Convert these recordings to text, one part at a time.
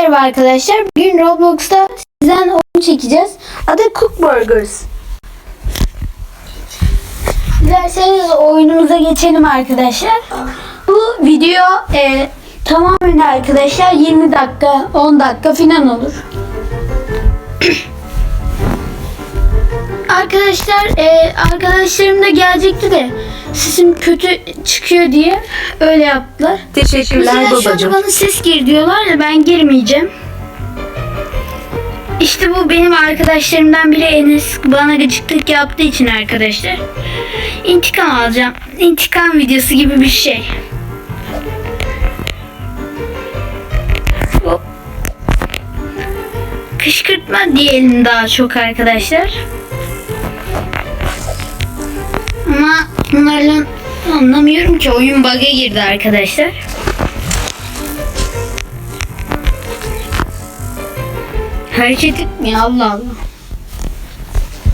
Merhaba arkadaşlar. Bugün Roblox'ta sizden oyun çekeceğiz. Adı Cook Burgers. Dilerseniz oyunumuza geçelim arkadaşlar. Bu video e, tamamen arkadaşlar 20 dakika 10 dakika falan olur. Arkadaşlar e, arkadaşlarım da gelecekti de sesim kötü çıkıyor diye öyle yaptılar. Teşekkürler Mesela babacığım. bana ses gir diyorlar da ben girmeyeceğim. İşte bu benim arkadaşlarımdan biri Enes bana gıcıklık yaptığı için arkadaşlar. İntikam alacağım. İntikam videosu gibi bir şey. Hop. Kışkırtma diyelim daha çok arkadaşlar. Ama bunlarla anlamıyorum ki oyun bug'a girdi arkadaşlar. Hareket etmiyor Allah Allah.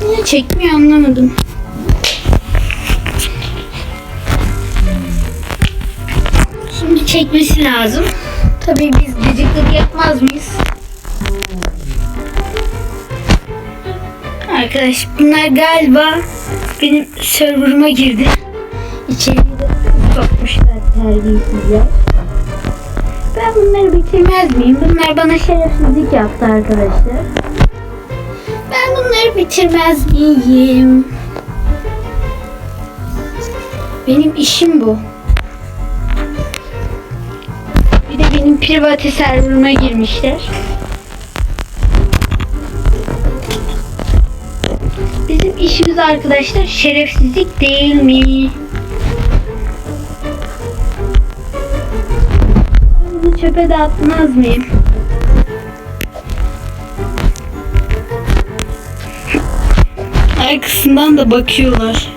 Niye çekmiyor anlamadım. Şimdi çekmesi lazım. Tabii biz gıcıklık yapmaz mıyız? Arkadaş bunlar galiba benim serverıma girdi. İçeriye de sokmuşlar terbiyesizler. Ben bunları bitirmez miyim? Bunlar bana şerefsizlik yaptı arkadaşlar. Ben bunları bitirmez miyim? Benim işim bu. Bir de benim private serverıma girmişler. İşimiz arkadaşlar şerefsizlik değil mi? Bunu çöpe de atmaz mıyım? Arkasından da bakıyorlar.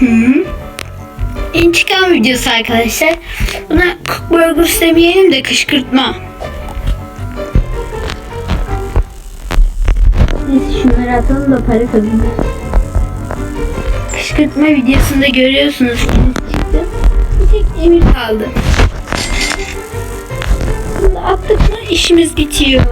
Hı. İntikam videosu arkadaşlar. Buna cook burgers demeyelim de kışkırtma. Neyse şunları atalım da para kazanırız. Kışkırtma videosunda görüyorsunuz ki çıktı. Bir tek Emir kaldı. Bunu attık mı işimiz bitiyor.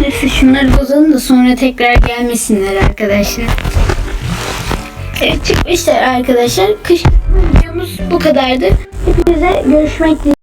Neyse şunları bozalım da sonra tekrar gelmesinler arkadaşlar. Evet çıkmışlar arkadaşlar. Kışkırtma videomuz bu kadardı. Hepinize görüşmek dileğiyle.